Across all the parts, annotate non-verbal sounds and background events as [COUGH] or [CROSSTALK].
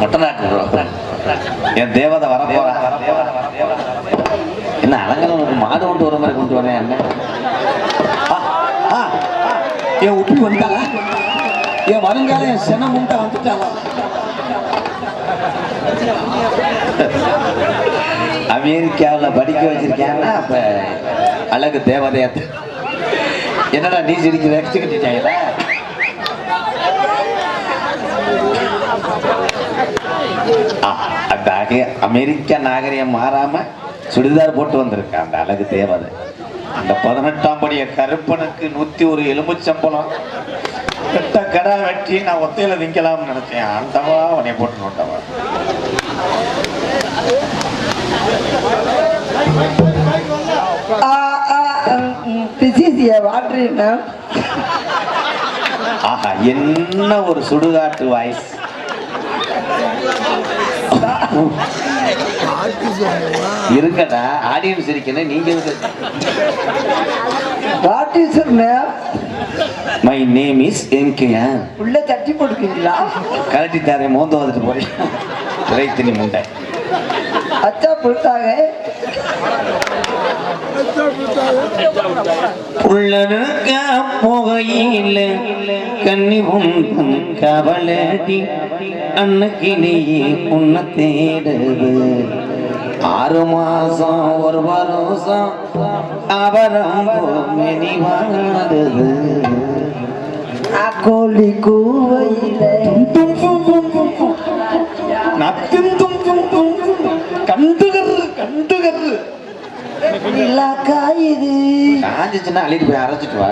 மொட்டநாக்கு என் தேவதை வர போறா என்ன அலங்கலம் உனக்கு மாடு கொண்டு வர மாதிரி கொண்டு வரேன் என்ன என் உப்பி வந்துட்டாளா? என் வருங்கால என் சென முண்டை வந்துட்டாளா? அமெரிக்காவில் படிக்க வச்சிருக்கேன்னா அப்ப அழகு தேவதையாத்து. என்னடா நீ சிரிக்கிற? கட்டிட்டாங்களா அந்த அமெரிக்க நாகரிகம் மாறாம சுடிதார் போட்டு வந்திருக்கேன் அந்த அழகு தேவதை. அந்த பதினெட்டாம் படிய கருப்பனுக்கு நூத்தி ஒரு எலும்புச்சம்பளம். கெட்ட கடா வெட்டி நான் ஒத்தையில திங்கலாம்னு நினைச்சேன். ஆண்டவா உன்னை போட்டு நோட்டவா. This is a water now. ஆஹா என்ன ஒரு சுடுகாட்டு வாய்ஸ்? இருக்கடா ஆடியன்ஸ் இருக்கணும் நீங்க your name? My name is MKR உள்ள தட்டி போட்டுக்கீங்களா கலட்டி தாரே மோந்து வந்துட்டு போறேன். திரைத்தினி முண்டை. அச்சா கொடுத்தாங்க உள்ளனுக்க புகையில கன்னி உந்தன் கவலடி அன்னைக்கிலேயே உன்னை தேடுது. ஆறு மாசம் ஒரு வருஷம் அவரம் மெனி வாடுது கோழி கூவையில நத்தும் தும் தும் தும் கண்டுகர் கண்டுகர். நிலா காயுது. காஞ்சிச்சுன்னா அள்ளிட்டு போய் அரைச்சிட்டு வா.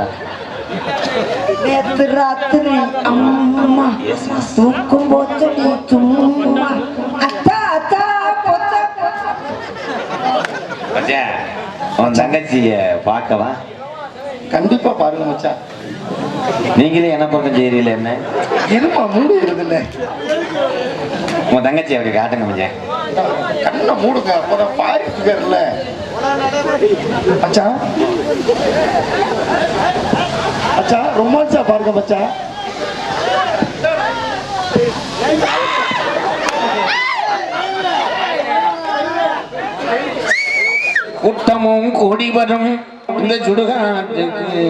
நேத்து ராத்திரி அம்மா தூக்கும் போச்சடி சும்மா அத்தா அத்தா போச்சா? மச்சான் உன் தங்கச்சிய பார்க்கவா? கண்டிப்பா பாருங்க மச்சான். நீங்களே என்ன பக்கம் செய்யறீல என்ன? இருமா மூடி இருக்குல்ல உன் தங்கச்சி அப்படி காட்டுங்க மச்சான். கண்ணை மூடுங்க அப்பதான் பாரிட்டுக்காருல்ல அச்சா அச்சா ரொமான்ஸா பாருங்க பச்சா. கூட்டமும் கூடி வரும் இந்த சுடுகாட்டுக்கு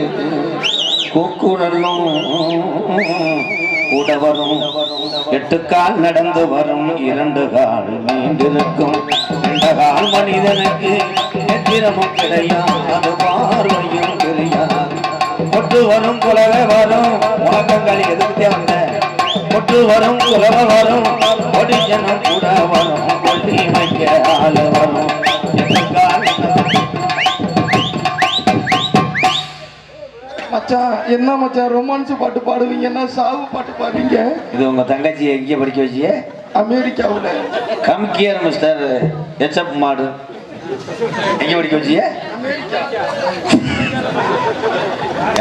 கூக்குரலும் கூட வரும் எட்டு கால் நடந்து வரும் இரண்டு கால் நீண்டிருக்கும். இரண்டு கால் மனிதனுக்கு எத்திரமும் கிடையாது பார்வையும் தெரியாது. ஒட்டு வரும் குலவை வரும் உலகங்கள் எதிர்த்தே வந்த. ஒட்டு வரும் குலவை வரும் ஒடி ஜனம் கூட வரும் கொட்டி வைக்க ஆள் வரும். மச்சான் என்ன மச்சான் ரொமான்ஸ் பாட்டு பாடுவீங்க என்ன சாவு பாட்டு பாடுவீங்க? இது உங்க தங்கச்சி எங்க படிக்க வச்சிய? அமெரிக்காவுல. கம் கியர் மிஸ்டர் எச்எப் மாடு. எங்க படிக்க வச்சிய?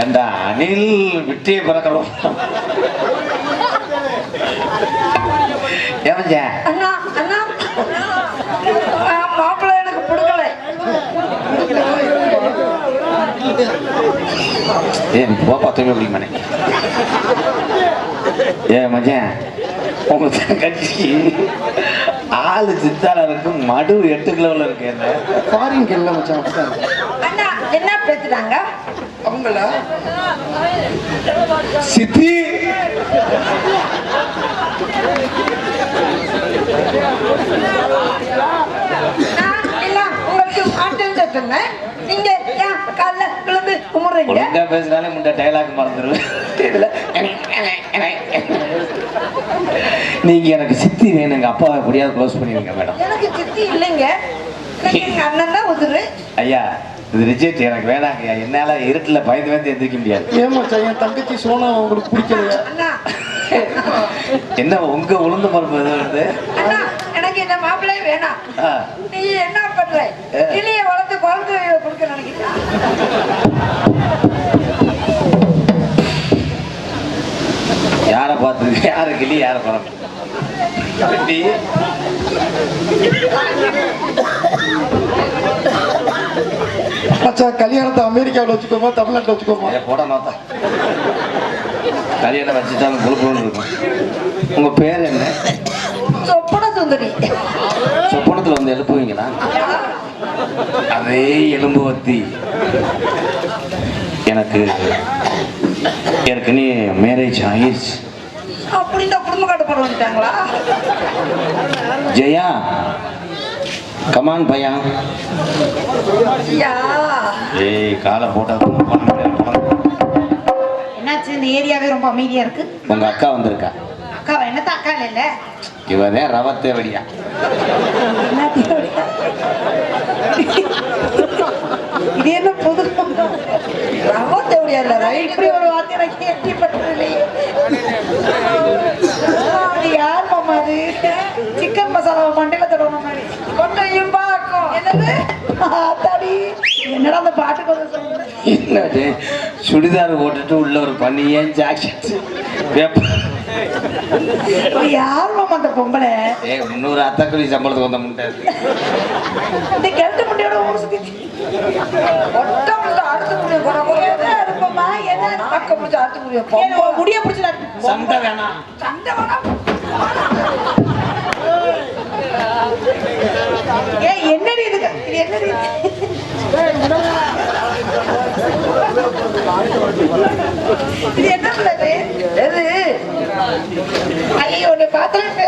ஏண்டா அனில் விட்டியை பறக்கிறோம் ஏமஞ்சா அண்ணா அண்ணா. மாப்பிள்ளை எனக்கு பிடிக்கல ஏ போப்பா தூங்க முடியுமா ஏ மச்சான் உங்க தங்கச்சி ஆளு சித்தால இருக்கு மடு எட்டு கிலோவில் இருக்கு என்ன? ஃபாரின் கேள்ல மச்சான் அண்ணா என்ன பேசுறாங்க அவங்களா? சித்தி! நீங்க ஏன் காலைல விழுந்து கும்பிடுறீங்க? ஒழுங்கா பேசினாலே முன்ன டைலாக் மறந்துடுவேன் இதுல [LAUGHS] நீங்க எனக்கு சித்தி வேணும். எங்க அப்பாவை எப்படியாவது க்ளோஸ் பண்ணிடுங்க மேடம் எனக்கு சித்தி இல்லைங்க. அண்ணன் தான் உதிரு. ஐயா இது ரிஜெக்ட் எனக்கு வேணாங்க ஐயா. என்னால இருட்டுல பயந்து பயந்து எந்திரிக்க முடியாது. மச்சான் என் தங்கச்சி சோனா உங்களுக்கு பிடிக்கலையா? அண்ணா என்ன உங்க உளுந்து பருப்பு இது வருது? அண்ணா எனக்கு இந்த மாப்பிள்ளை வேணாம். ஆ, நீ என்ன பண்ற? கிளிய வளர்த்து குழந்தை கொடுக்க நினைக்கிறா யாரை பார்த்து யாரை கிளி யாரை பரம் மச்சான் கல்யாணத்தை அமெரிக்காவுல வச்சுக்கோமா தமிழ்நாட்டுல வச்சுக்கோமா? போட நோத்தா கல்யாணம் வச்சுட்டாலும் குழுக்குழுன்னு இருக்கும். உங்க பேர் என்ன? சொப்பன சுந்தரி சொப்பனத்துல வந்து எழுப்புவீங்களா? அதே எலும்பு வத்தி எனக்கு ஏற்கனவே மேரேஜ் ஆயிடுச்சு. அப்படின்னா குடும்ப கட்டுப்பாடு வந்துட்டாங்களா? ஜெயா கமான் பையா. ஏய் காலை போட்டா என்னாச்சு? இந்த ஏரியாவே ரொம்ப அமைதியா இருக்கு. உங்க அக்கா வந்திருக்கா. அக்காவா என்னத்த அக்கா இல்ல இவதான் ரவத்தே வடியா இது என்ன புது இல்ல இப்படி ஒரு வார்த்தை கேள்விப்பட்டது என்னடா அந்த பாட்டுக்கு வந்து சொல்லுங்க என்னது? சுடிதார் போட்டுட்டு உள்ள ஒரு பனியன் ஜாக்கெட் யார் மாமா அந்த பொம்பளை? ஏ இன்னொரு அத்தக்குழி சம்பளத்துக்கு வந்த முட்டை. இந்த கிழட்டு முட்டையோட ஊர் சுத்தி ஒட்ட முடிஞ்ச அடுத்து முடிய இருப்பமா என்ன பக்க அடுத்து முடிய முடிய சண்டை வேணாம். சண்டை வேணாம். ஏன் என்னடி இது? இது என்னடி இது என்ன எது? ஐயோ உன்னை மாட்டேங்குது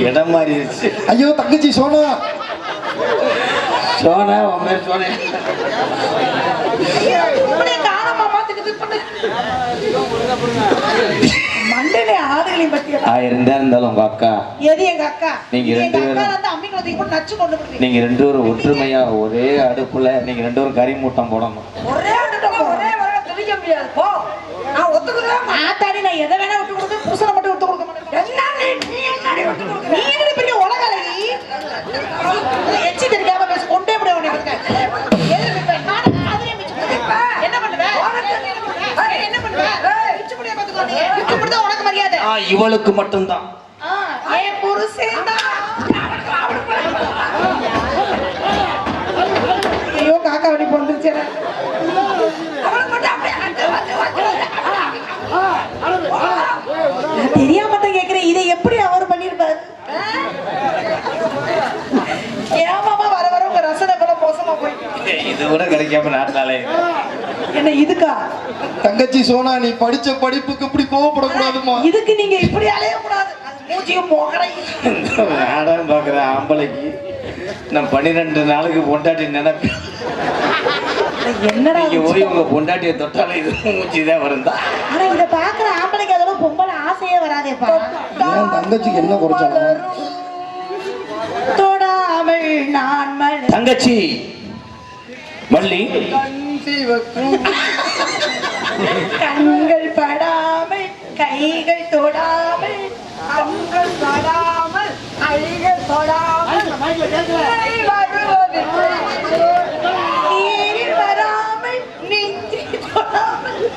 இடம் மாறிடுச்சு. ஐயோ தங்கச்சி சோனா. சோனா உன் பேர் சோனா. மண்டையில ஆடுகளையும் பத்தி தான் இருந்தாலும் உங்க அக்கா. எது எங்க அக்கா? நீங்க ரெண்டு பேரும். நச்சு கொண்டு நீங்க ரெண்டு பேரும் ஒற்றுமையா ஒரே அடுப்புல நீங்க ரெண்டு பேரும் கறி மூட்டம் போடணும். ஒரே ஒரே வர திணிக்க முடியாது. போ. நான் ஒத்துக்கிறேன். ஆத்தாடி நான் எதை வேணா விட்டு கொடுத்து புருஷனை மட்டும் விட்டு கொடுக்க மாட்டேன். என்ன நீ நீ என்னடி விட்டு கொடுக்குற? நீ என்ன பெரிய உலகலகி இவளுக்கு மட்டும்தான். ஆ, புருஷன் தான் ஐயோ காக்கா வடி பொந்துருச்சு அவளுக்கு மட்டும் அப்படியே அங்க வந்து வந்து நான் தெரியாம தான் கேக்குறேன் இதை எப்படி அவர் பண்ணிருப்பாரு ஏமாமா வர வர உங்க ரசனை போல மோசமா போயிட்டு இது கூட கிடைக்காம நாட்டாலே என்ன இதுக்கா? தங்கச்சி சோனா நீ படிச்ச படிப்புக்கு இப்படி கோவப்படக்கூடாதுமா இதுக்கு நீங்க இப்படி அலைய கூடாது முகரையும் நாடகம் பார்க்குற ஆம்பளைக்கு நான் பன்னிரெண்டு நாளுக்கு பொண்டாட்டி நினைப்பேன். என்னடா நீங்க போய் உங்க பொண்டாட்டியை தொட்டாலே இது மூச்சு தான் வருந்தா ஆனா இத பாக்குற ஆம்பளைக்கு அதோட பொம்பளை ஆசையே வராதேப்பா. ஏன் தங்கச்சிக்கு என்ன குறைச்சாங்க தொடாமல் நான் தங்கச்சி வள்ளி கண்கள் படாமல் கைகள் தொடாமல் கண்கள் படாமல் கைகள் தொடாமல் வராமல் நெஞ்சி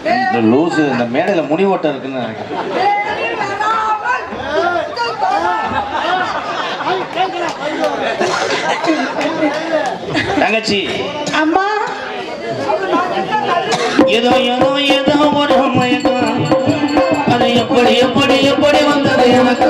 இந்த லூசு இந்த மேடையில முனி ஓட்டம் இருக்குன்னு நினைக்கிறேன் தங்கச்சி. அம்மா. ஏதோ ஏதோ ஏதோ ஒரு மயக்கம் அது எப்படி எப்படி எப்படி வந்தது எனக்கு?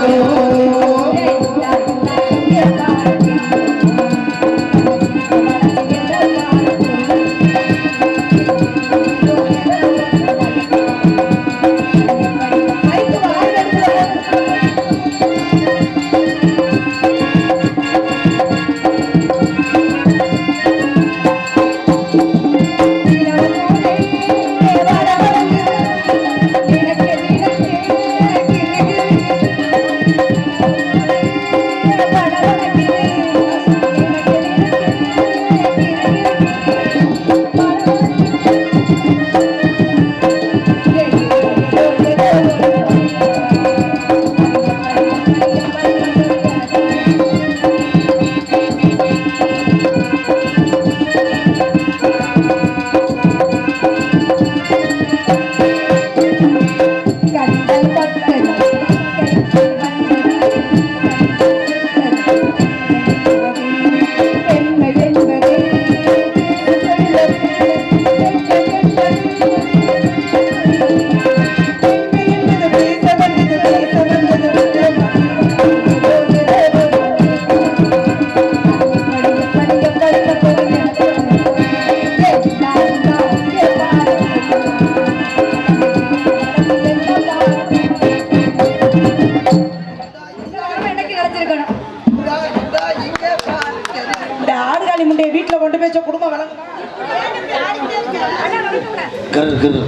கரு கரு.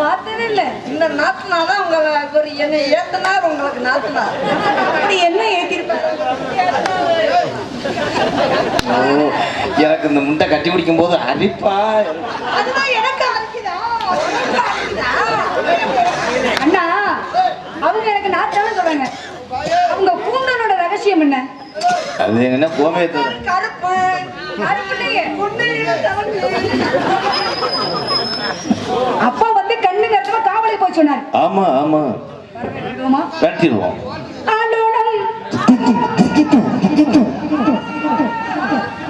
பார்த்ததே இல்லை. இந்த நாத்துனால உங்களுக்கு ஒரு என்ன ஏத்தனார் உங்களுக்கு நாத்துனார். அப்படி என்ன ஏத்திருப்பாரு? எனக்கு இந்த முண்டை கட்டி பிடிக்கும் போது அரிப்பா. அதுதான் எனக்கு அது என்ன கோமயத்தை கருப்பு. அப்பா வந்து கண்ணு நேரத்துல காவலை போய் சொன்னார். ஆமா ஆமா. வரவேண்டுமா? வெட்டிடுவோம் ஆண்டோடம்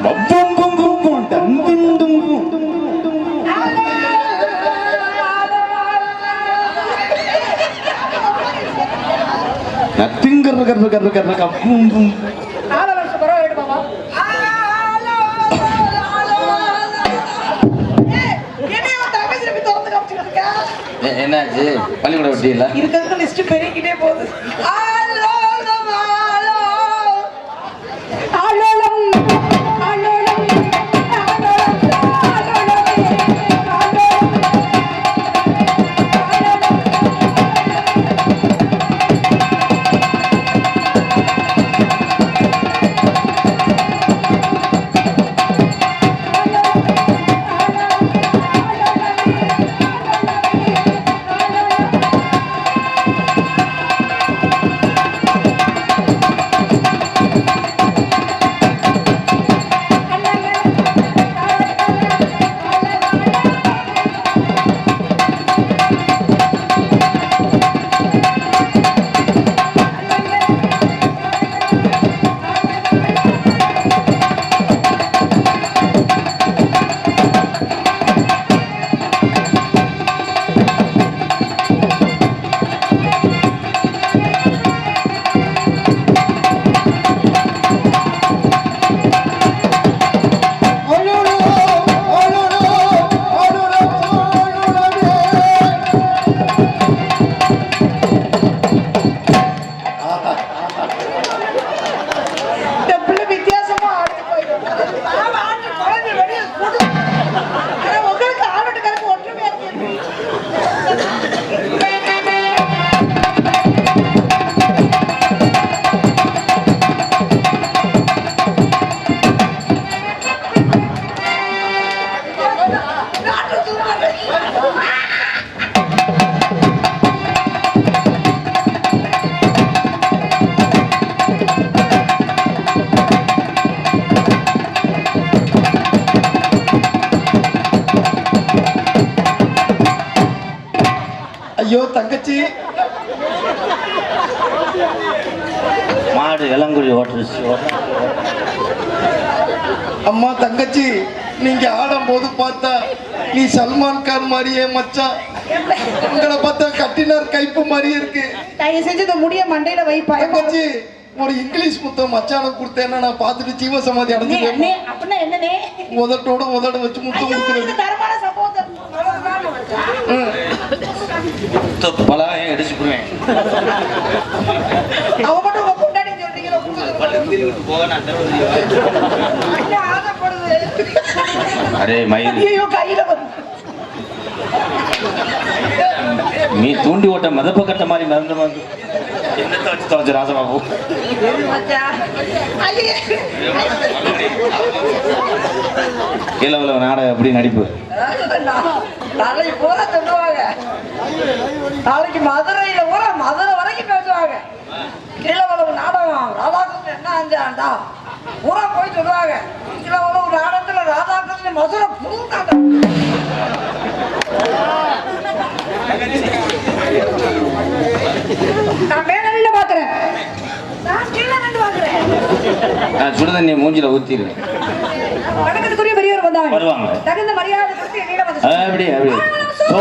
பப்பும் பும் பும் என்னாச்சு? பள்ளிக்கூட வெட்டியில இருக்கிறது லிஸ்ட் பெருகிட்டே போகுது. ஐயோ தங்கச்சி. மாடு இளங்குழி ஓட்டுருச்சு அம்மா தங்கச்சி நீங்க ஆடும் போது பார்த்தா நீ சல்மான் கான் மாதிரியே மச்சான் உங்களை பார்த்தா கட்டினார் கைப்பு மாதிரியே இருக்கு. தயவு செஞ்சு இந்த முடிய மண்டையில வைப்பா தங்கச்சி ஒரு இங்கிலீஷ் முத்தம் மச்சான கொடுத்தேன்னா நான் பார்த்துட்டு ஜீவ சமாதி அடைஞ்சிருக்கேன் அப்படின்னா என்னனே உதட்டோட உதட வச்சு முத்தம் கொடுக்குறது. வச்சா. பலாயம் அடிச்சு போடுவேன் அவ மட்டும் உங்க. அரே மயில். நீ தூண்டி ஓட்ட மதப்ப கட்ட மாதிரி மறந்து வந்து என்னத்தை வச்சு தொலைச்சு ராசபாபு? உள்ள நாடகம் எப்படி நடிப்பு? நாளைக்கு மதுரையில பூரா மதுரை வரைக்கும் பேசுவாங்க. கீழே உழவு நாடகம் ராதாகிருஷ்ணன் என்ன அஞ்சாண்டா? பூரா போய் சொல்லுவாங்க. கீழே உழவு நாடகத்துல ராதாகிருஷ்ணன் மதுரை புது நாடகம் நான் மேல பாக்குறேன். நான் கீழே நின்று வாங்குறேன் நான் சுடுதண்ணி மூஞ்சில ஊத்திடுவேன். வணக்கத்துக்குரிய பெரியவர் வந்தாங்க. வருவாங்க. தகுந்த மரியாதை கொடுத்து என்னிடம் வந்து அப்படி அப்படி சோ